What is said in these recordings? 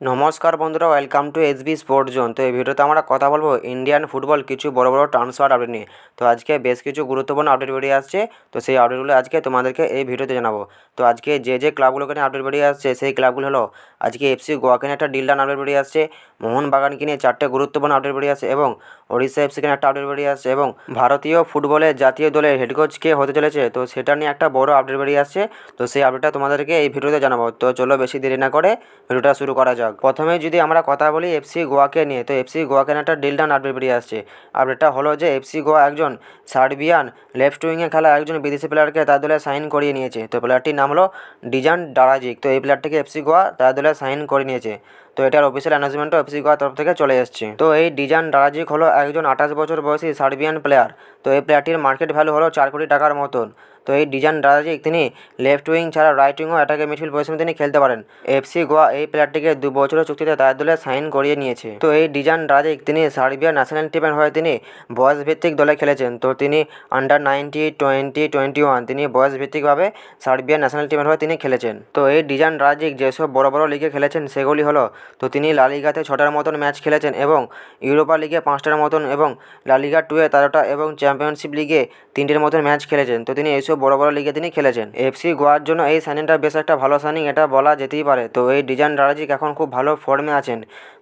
নমস্কার বন্ধুরা welcome to S B sport zone তো এই ভিডিওতে আমরা কথা বলব ইন্ডিয়ান ফুটবল কিছু বড় বড় ট্রান্সফার আপডেট নিয়ে। তো আজকে বেশ কিছু গুরুত্বপূর্ণ আপডেট বেরিয়ে আসছে। তো সেই আপডেটগুলো আজকে তোমাদেরকে এই ভিডিওতে জানাব। তো আজকে যে যে ক্লাবগুলোকে নিয়ে আপডেট বেরিয়ে আসছে, সেই ক্লাবগুলো হলো আজকে এফসি গোয়াকে নিয়ে একটা ডিল ডান আপডেট বেরিয়ে আসছে। মোহনবাগানকে নিয়ে চারটে গুরুত্বপূর্ণ আপডেট বেরিয়ে আসছে এবং ওড়িশা এফসিকে নিয়ে একটা আপডেট বেরিয়ে আসছে এবং ভারতীয় ফুটবলের জাতীয় দলের হেড কোচ কে হতে চলেছে। তো সেটা নিয়ে একটা বড় আপডেট বেরিয়ে আসছে। তো সেই আপডেটটা তোমাদেরকে এই ভিডিওতে জানাব। তো চলো বেশি দেরি না করে ভিডিওটা শুরু করা যাক। প্রথমে যদি আমরা কথা বলি এফসি গোয়াকে নিয়ে, তো এফসি গোয়াকে নিয়ে একটা ডিলডান আপডেট বেরিয়ে আসছে? আপডেটটা হলো যে এফসি গোয়া একজন সার্বিয়ান লেফট উইংয়ে খেলা একজন বিদেশি প্লেয়ারকে তার দলে সাইন করিয়ে নিয়েছে। তো প্লেয়ারটির নাম হলো ডিজান ডারাজিক। তো এই প্লেয়ারটিকে এফসি গোয়া তার দলে সাইন করে নিয়েছে। তো এটার অফিসিয়াল অ্যানাউন্সমেন্টও এফসি গোয়ার তরফ থেকে চলে এসেছে। তো এই ডিজান ডারাজিক হলো একজন আঠাশ বছর বয়সী সার্বিয়ান প্লেয়ার তো এই প্লেয়ারটির মার্কেট ভ্যালু হলো চার কোটি টাকার মতন। তো এই ডিজান ডারাজিক তিনি লেফট উইং ছাড়া রাইট উইংও অ্যাটাকে মিডফিল্ড পজিশনে তিনি খেলতে পারেন। এফসি গোয়া এই প্লেয়ারটিকে দু বছরের চুক্তিতে তার দলে সাইন করিয়ে নিয়েছে। তো এই ডিজান ডারাজিক তিনি সার্বিয়া ন্যাশনাল টিমের হয়ে তিনি বয়স ভিত্তিক দলে খেলেছেন। তো তিনি under ninety twenty twenty one তিনি বয়স ভিত্তিকভাবে সার্বিয়া ন্যাশনাল টিমের হয়ে তিনি খেলেছেন। তো এই ডিজান রাজিক যেসব বড় বড় লিগে খেলেছেন সেগুলি হলো তো তিনি লালিগাতে ছটার মতন ম্যাচ খেলেছেন এবং ইউরোপা লিগে পাঁচটার মতন এবং লালিগা টুয়ে তেরোটা এবং চ্যাম্পিয়নশিপ লিগে তিনটের মতন ম্যাচ খেলেছেন। তো তিনি এইসব বড় বড় লিগে তিনি খেলেছেন। এফসি গোয়ার জন্য এই সাইনিংটা বেশ একটা ভালো সাইনিং এটা বলা যেতেই পারে। তো এই ডিজান রাজিক এখন খুব ভালো ফর্মে আছেন।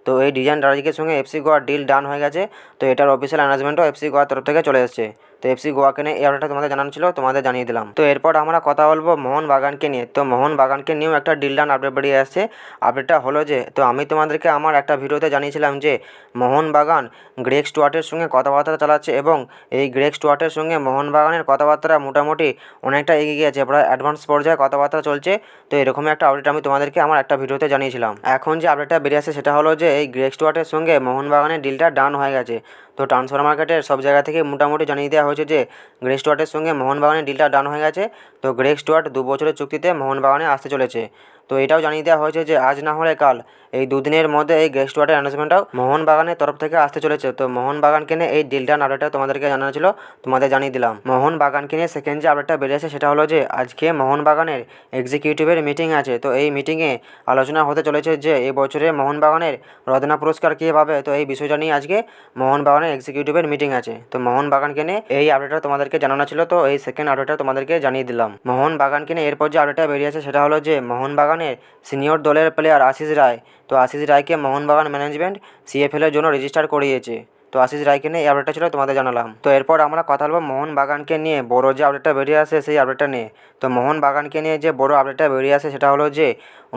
তো এই ডিজাইন রাজিকের সঙ্গে এফসি গোয়ার ডিল ডান হয়ে গেছে। তো এটার অফিসিয়াল অ্যানাউন্সমেন্টও এফসি গোয়ার তরফ থেকে চলে এসেছে। তো এফসি গোয়াকে নিয়ে এই অর্ডারটা তোমাদের জানানো ছিল, তোমাদের জানিয়ে দিলাম। তো এরপর আমরা কথা বলব মোহন বাগানকে নিয়ে। তো মোহন বাগানকে নিয়েও একটা ডিল ডান আপডেট বেরিয়ে আসছে। আপডেটটা হলো যে, তো আমি তোমাদেরকে আমার একটা ভিডিওতে জানিয়েছিলাম যে, মোহন বাগান গ্রেক স্টুয়ার্টের সঙ্গে কথাবার্তা চালাচ্ছে এবং এই গ্রেক স্টুয়ার্টের সঙ্গে মোহন বাগানের কথাবার্তা মোটামুটি অনেকটা এগিয়ে গিয়েছে প্রায় অ্যাডভান্স পর্যায়ে কথাবার্তা চলছে। তো এরকমই একটা আপডেট আমি তোমাদেরকে আমার একটা ভিডিওতে জানিয়েছিলাম। এখন যে আপডেটটা বেরিয়ে আসে সেটা হলো যে এই গ্রেক স্টুয়ার্টের সঙ্গে মোহনবাগানের ডিলটা ডান হয়ে গেছে। তো ট্রান্সফার মার্কেটের সব জায়গা থেকে মোটামুটি জানিয়ে দেওয়া হয়েছে যে গ্রেক স্টুয়ার্টের সঙ্গে মোহনবাগানের ডিলটা ডান হয়ে গেছে। তো গ্রেক স্টুয়ার্ট দু বছরের চুক্তিতে মোহনবাগানে আসতে চলেছে। তো এটাও জানিয়ে দেওয়া হয়েছে যে, আজ না হলে কাল, এই দুদিনের মধ্যে এই গেস্ট ওয়ার্ডের অ্যানাউন্সমেন্টটাও মোহনবাগানের তরফ থেকে আসতে চলেছে। তো মোহনবাগানকে নিয়ে এই ডিলটা আপডেটটা তোমাদেরকে জানানো ছিল, তোমাদের জানিয়ে দিলাম। মোহনবাগানকে নিয়ে সেকেন্ড যে আপডেটটা বেরিয়েছে, সেটা হলো যে, আজকে মোহনবাগানের এক্সিকিউটিভের মিটিং আছে। তো এই মিটিংয়ে আলোচনা হতে চলেছে যে, এবছরে মোহনবাগানের রত্না পুরস্কার কে পাবে? তো এই বিষয়টা নিয়ে আজকে মোহনবাগানের এক্সিকিউটিভের মিটিং আছে। তো মোহনবাগানকে নিয়ে এই আপডেটটা তোমাদেরকে জানানো ছিল, তো এই সেকেন্ড আপডেটটা তোমাদেরকে জানিয়ে দিলাম। মোহনবাগানকে নিয়ে এরপর যে আপডেটটা বেরিয়েছে সেটা হলো যে মোহনবাগানের সিনিয়র দলের প্লেয়ার আশিস রায়। তো আশিস রায়কে মোহনবাগান ম্যানেজমেন্ট সিএফএলের জন্য রেজিস্টার করিয়েছে। তো আশিস রায়কে নিয়ে এই আপডেটটা ছিল, তোমাদের জানালাম। তো এরপর আমরা কথা বলব মোহনবাগানকে নিয়ে, বড় যে আপডেটটা বেরিয়ে আসে সেই আপডেটটা নিয়ে। তো মোহনবাগানকে নিয়ে যে বড় আপডেটটা বেরিয়ে আসে সেটা হলো যে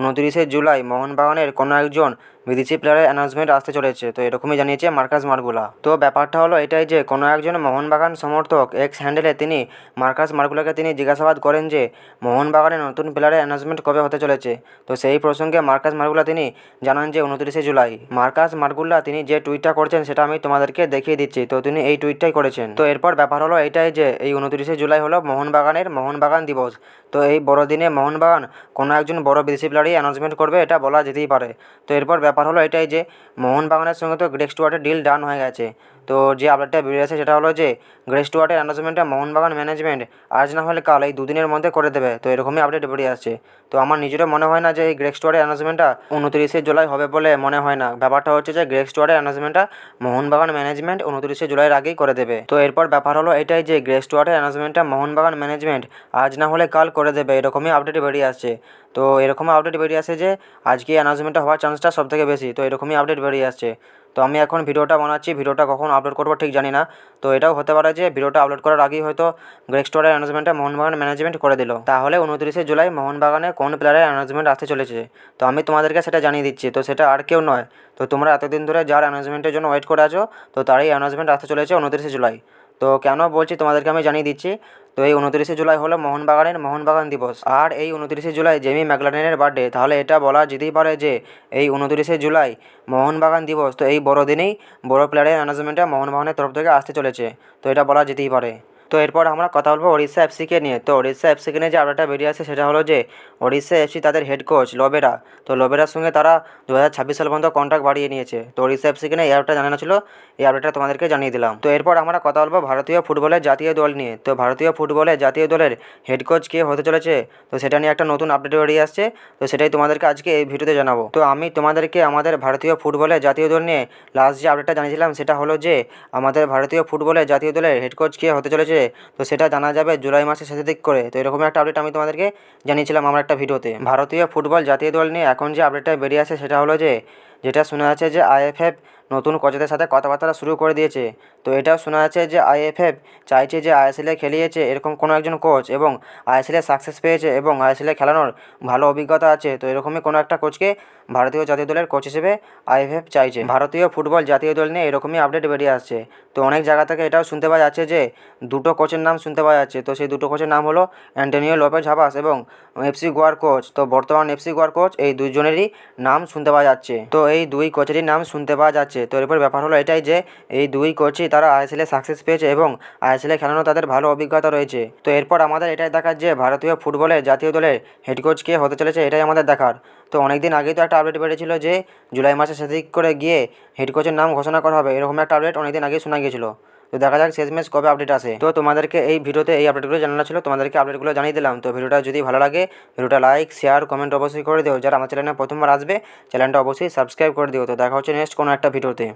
উনত্রিশে জুলাই মোহনবাগানের কোনো একজন বিদেশি প্লেয়ারের অ্যানাউন্সমেন্ট আসতে চলেছে, তো এরকমই জানিয়েছে মার্কাস মার্গুলা। তো ব্যাপারটা হলো এটাই যে, কোনো একজন মোহনবাগান সমর্থক এক্স হ্যান্ডেলে তিনি মার্কাস মার্গুলাকে তিনি জিজ্ঞাসাবাদ করেন যে মোহনবাগানের নতুন প্লেয়ারের অ্যানাউন্সমেন্ট কবে হতে চলেছে? তো সেই প্রসঙ্গে মার্কাস মার্গুলা তিনি জানান যে, উনত্রিশে জুলাই। মার্কাস মার্গুলা তিনি যে টুইটটা করছেন সেটা আমি তোমাদেরকে দেখিয়ে দিচ্ছি, তো তিনি এই টুইটটাই করেছেন। তো এরপর ব্যাপার হলো এটাই যে, এই উনত্রিশে জুলাই হলো মোহনবাগানের মোহনবাগান দিবস। তো এই বড়দিনে মোহনবাগান কোনো একজন বড় বিদেশি প্লেয়ারই অ্যানাউন্সমেন্ট করবে, এটা বলা যেতেই পারে। তো এরপর ব্যাপার হলো এটাই যে, মোহনবাগানের সঙ্গে তো গ্রেক স্টুয়ার্টের ডিল ডান হয়ে গেছে। তো যে আপডেটটা বেরিয়ে আছে সেটা হলো যে গ্রেক স্টুয়ার্টের অ্যানাউন্সমেন্টটা মোহনবাগান ম্যানেজমেন্ট আজ না হলে কাল, এই দুদিনের মধ্যে করে দেবে। তো এরকমই আপডেট বেরিয়ে আসছে। তো আমার নিজেরও মনে হয় না যে, এই গ্রেক স্টুয়ার্টের অ্যানাউন্সমেন্টটা উনত্রিশে জুলাই হবে বলে মনে হয় না। ব্যাপারটা হচ্ছে যে গ্রেক স্টুয়ার্টের অ্যানাউন্সমেন্টটা মোহনবাগান ম্যানেজমেন্ট উনত্রিশে জুলাইয়ের আগেই করে দেবে। তো এরপর ব্যাপার হলো এটাই যে গ্রেক স্টুয়ার্টের অ্যানাউন্সমেন্টটা মোহনবাগান ম্যানেজমেন্ট আজ না হলে কাল করে দেবে। এরকমই আপডেট বেরিয়ে আসছে। তো এরকম আপডেট বেরিয়ে আসে যে, আজকে অ্যানাউন্সমেন্টটা হওয়ার চান্সটা সব থেকে বেশি। তো এরকমই আপডেট বেরিয়ে আসছে। তো আমি এখন ভিডিওটা বানাচ্ছি, ভিডিওটা কখন আপলোড করব ঠিক জানি না। তো এটাও হতে পারে যে, ভিডিওটা আপলোড করার আগেই হয়তো গ্রেক স্টোরের অ্যানাউন্সমেন্টটা মোহনবাগান ম্যানেজমেন্ট করে দিল। তাহলে উনত্রিশে জুলাই মোহনবাগানে কোন প্লেয়ারের অ্যানাউন্সমেন্ট আসতে চলেছে? তো আমি তোমাদেরকে সেটা জানিয়ে দিচ্ছি। তো সেটা আর কেউ নয়। তো তোমরা এতদিন ধরে যার অ্যানাউন্সমেন্টের জন্য ওয়েট করে আছো, তো তারই অ্যানাউন্সমেন্ট আসতে চলেছে উনত্রিশে জুলাই। তো কেন বলছি তোমাদেরকে আমি জানিয়ে দিচ্ছি? তো এই উনতিরিশে জুলাই হলো মোহনবাগানের মোহনবাগান দিবস। আর এই উনত্রিশে জুলাই জেমি ম্যাকলানের বার্থডে। তাহলে এটা বলা যেতেই পারে যে এই উনতিরিশে জুলাই মোহনবাগান দিবস। তো এই বড় দিনেই বড় প্লেয়ারের অ্যানাউন্সমেন্টটা মোহনবাগানের তরফ থেকে আসতে চলেছে। তো এটা বলা যেতেই পারে। তো এরপর আমরা কথা বলব ওড়িশা এফসিকে নিয়ে। তো ওড়িশা এফসিকে নিয়ে যে আপডেটটা বেরিয়ে আছে সেটা হলো যে, ওড়িশা এফসি তাদের হেড কোচ লবেরা। তো লবেরার সঙ্গে তারা দু হাজার ছাব্বিশ সাল পর্যন্ত কন্ট্রাক্ট বাড়িয়ে নিয়েছে। তো ওড়িশা এফসিকে নিয়ে এই আপডেটটা জানানো ছিল। এই আপডেটটা তোমাদেরকে জানিয়ে দিলাম। তো এরপর আমরা কথা বলব ভারতীয় ফুটবলের জাতীয় দল নিয়ে। তো ভারতীয় ফুটবলের জাতীয় দলের হেড কোচ কে হতে চলেছে, তো সেটা নিয়ে একটা নতুন আপডেট বেরিয়ে আসছে। তো সেটাই তোমাদেরকে আজকে এই ভিডিওতে জানাব। তো আমি তোমাদেরকে আমাদের ভারতীয় ফুটবলের জাতীয় দল নিয়ে লাস্ট যে আপডেটটা জানিয়েছিলাম, সেটা হলো যে, আমাদের ভারতীয় ফুটবলের জাতীয় দলের হেড কোচ কে হতে চলেছে তো সেটা জানা যাবে জুলাই মাসের শেষের দিক করে। তো এরকম একটা আপডেট আমি তোমাদেরকে জানিয়েছিলাম আমার একটা ভিডিওতে ভারতীয় ফুটবল জাতীয় দল নিয়ে এখন যে আপডেটটা বেরিয়ে আসে সেটা হলো যে যেটা শোনা যাচ্ছে যে আইএফএফ নতুন কোচদের সাথে কথাবার্তা শুরু করে দিয়েছে। তো এটাও শোনা যাচ্ছে যে আইএফএফ চাইছে যে আইএসএলে খেলিয়েছে এরকম কোনো একজন কোচ এবং আইএসএলে সাকসেস পেয়েছে এবং আইএসএলে খেলানোর ভালো অভিজ্ঞতা আছে। তো এরকমই কোনো একটা কোচকে ভারতীয় জাতীয় দলের কোচ হিসেবে আইএফএফ চাইছে। ভারতীয় ফুটবল জাতীয় দল নিয়ে এরকমই আপডেট বেরিয়ে আসছে। তো অনেক জায়গা থেকে এটাও শুনতে পাওয়া যাচ্ছে যে দুটো কোচের নাম শুনতে পাওয়া যাচ্ছে। তো সেই দুটো কোচের নাম হলো অ্যান্টোনিও লোপেজ হাবাস এবং এফসি গোয়ার কোচ। তো বর্তমান এফসি গোয়ার কোচ এই দুজনেরই নাম শুনতে পাওয়া যাচ্ছে। তো এই দুই কোচেরই নাম শুনতে পাওয়া যাচ্ছে। তো এরপর ব্যাপার হলো এটাই যে, এই দুই কোচই তারা আইএসএলে সাকসেস পেয়েছে এবং আইএসএলে খেলানো তাদের ভালো অভিজ্ঞতা রয়েছে। তো এরপর আমাদের এটাই দেখার যে, ভারতীয় ফুটবলে জাতীয় দলের হেড কোচ কে হতে চলেছে, এটাই আমাদের দেখার। তো অনেক দিন আগেই তো একটা আপডেট বেরিয়েছিল যে, জুলাই মাসে সেদিক করে গিয়ে হেড কোচের নাম ঘোষণা করা হবে। এরকম একটা আপডেট অনেকদিন আগেই শোনা গিয়েছিল। তো দেখা যাক শেষ শেষমেশ কবে আপডেট আসে। তো তোমাদেরকে এই ভিডিওতে এই আপডেটগুলো জানানো ছিল, তোমাদেরকে আপডেটগুলো জানিয়ে দিলাম। তো ভিডিওটা যদি ভালো লাগে, ভিডিওটা লাইক শেয়ার কমেন্ট অবশ্যই করে দিও। যারা আমার চ্যানেলে প্রথমবার আসবে চ্যানেলটা অবশ্যই সাবস্ক্রাইব করে দিও। তো দেখা হচ্ছে নেক্সট কোনো একটা ভিডিওতে।